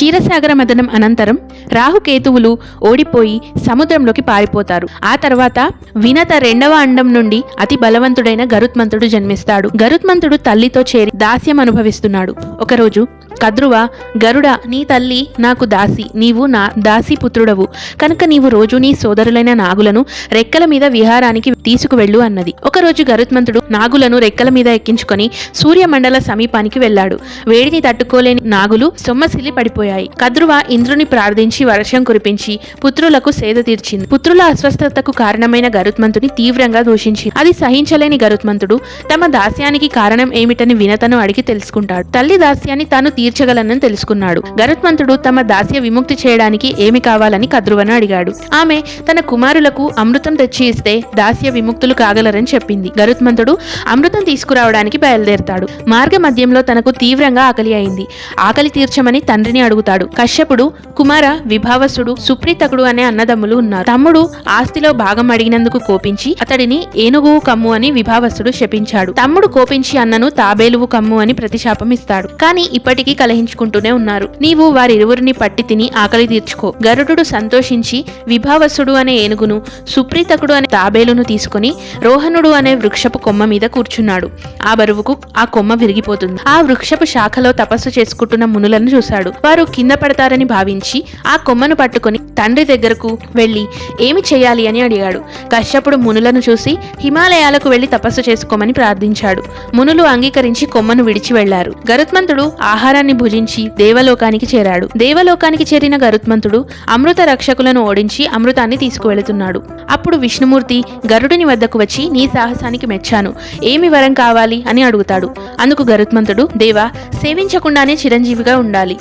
క్షీరసాగర మదనం అనంతరం రాహుకేతువులు ఓడిపోయి సముద్రంలోకి పారిపోతారు. ఆ తర్వాత వినత రెండవ అండం నుండి అతి బలవంతుడైన గరుత్మంతుడు జన్మిస్తాడు. గరుత్మంతుడు తల్లితో చేరి దాస్యం అనుభవిస్తున్నాడు. ఒకరోజు కద్రువ గరుడ నీ తల్లి నాకు దాసి నీవు నా దాసి పుత్రుడవు. కనుక నీవు రోజు నీ సోదరులైన నాగులను రెక్కల మీద విహారానికి తీసుకువెళ్ళు అన్నది. ఒకరోజు గరుత్మంతుడు నాగులను రెక్కల మీద ఎక్కించుకొని సూర్యమండల సమీపానికి వెళ్ళాడు. వేడిని తట్టుకోలేని నాగులు సొమ్మసిల్లి పడిపోయాయి కద్రువ ఇంద్రుని ప్రార్థించి వర్షం కురిపించి పుత్రులకు సేద తీర్చింది. పుత్రుల అస్వస్థతకు కారణమైన గరుత్మంతుని తీవ్రంగా దూషించింది. అది సహించలేని గరుత్మంతుడు తమ దాస్యానికి కారణం ఏమిటని వినతను అడిగి తెలుసుకుంటాడు. తల్లి దాస్యాన్ని తాను తీర్చగలనని తెలుసుకున్నాడు. గరుత్మంతుడు తమ దాస్య విముక్తి చేయడానికి ఏమి కావాలని కద్రువను అడిగాడు. ఆమె తన కుమారులకు అమృతం తెచ్చి ఇస్తే దాస్య విముక్తులు కాగలరని చెప్పింది. గరుత్మంతుడు అమృతం తీసుకురావడానికి బయలుదేరతాడు. మార్గ మధ్యంలో తనకు తీవ్రంగా ఆకలి అయింది. ఆకలి తీర్చమని తండ్రిని అడుగు అడుగుతాడు కశ్యపుడు కుమార విభావసుడు సుప్రీతకుడు అనే అన్నదమ్ములు ఉన్నారు. తమ్ముడు ఆస్తిలో భాగం అడిగినందుకు కోపించి అతడిని ఏనుగు కమ్ము అని విభావసుడు శపించాడు. తమ్ముడు కోపించి అన్నను తాబేలువు కమ్ము అని ప్రతిశాపం ఇస్తాడు. కానీ ఇప్పటికీ కలహించుకుంటూనే ఉన్నారు. నీవు వారిరువురిని పట్టి తిని ఆకలి తీర్చుకో. గరుడు సంతోషించి విభావసుడు అనే ఏనుగును సుప్రీతకుడు అనే తాబేలును తీసుకొని రోహనుడు అనే వృక్షపు కొమ్మ మీద కూర్చున్నాడు. ఆ బరువుకు ఆ కొమ్మ విరిగిపోతుంది. ఆ వృక్షపు శాఖలో తపస్సు చేసుకుంటున్న మునులను చూశాడు. వారు కింద పడతారని భావించి ఆ కొమ్మను పట్టుకొని తండ్రి దగ్గరకు వెళ్ళి ఏమి చేయాలి? అని అడిగాడు. కశ్యపుడు మునులను చూసి హిమాలయాలకు వెళ్ళి తపస్సు చేసుకోమని ప్రార్థించాడు. మునులు అంగీకరించి కొమ్మను విడిచి వెళ్ళారు గరుత్మంతుడు ఆహారాన్ని భుజించి దేవలోకానికి చేరాడు. దేవలోకానికి చేరిన గరుత్మంతుడు అమృత రక్షకులను ఓడించి అమృతాన్ని తీసుకువెళుతున్నాడు. అప్పుడు విష్ణుమూర్తి గరుడుని వద్దకు వచ్చి నీ సాహసానికి మెచ్చాను. ఏమి వరం కావాలి? అని అడుగుతాడు. అందుకు గరుత్మంతుడు దేవా సేవించకుండానే చిరంజీవిగా ఉండాలి.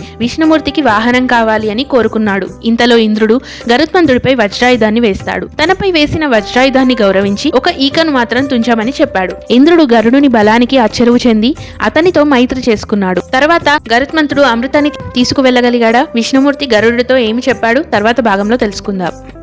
చక్రవర్తికి వాహనం కావాలి అని కోరుకున్నాడు. ఇంతలో ఇంద్రుడు గరుత్మంతుడిపై వజ్రాయుధాన్ని వేస్తాడు. తనపై వేసిన వజ్రాయుధాన్ని గౌరవించి ఒక ఈకను మాత్రం తుంచమని చెప్పాడు. ఇంద్రుడు గరుడుని బలానికి అచ్చెరువు చెంది అతనితో మైత్రి చేసుకున్నాడు. తర్వాత గరుత్మంతుడు అమృతాన్ని తీసుకువెళ్ళగలిగాడా? విష్ణుమూర్తి గరుడితో ఏమి చెప్పాడు? తర్వాత భాగంలో తెలుసుకుందాం.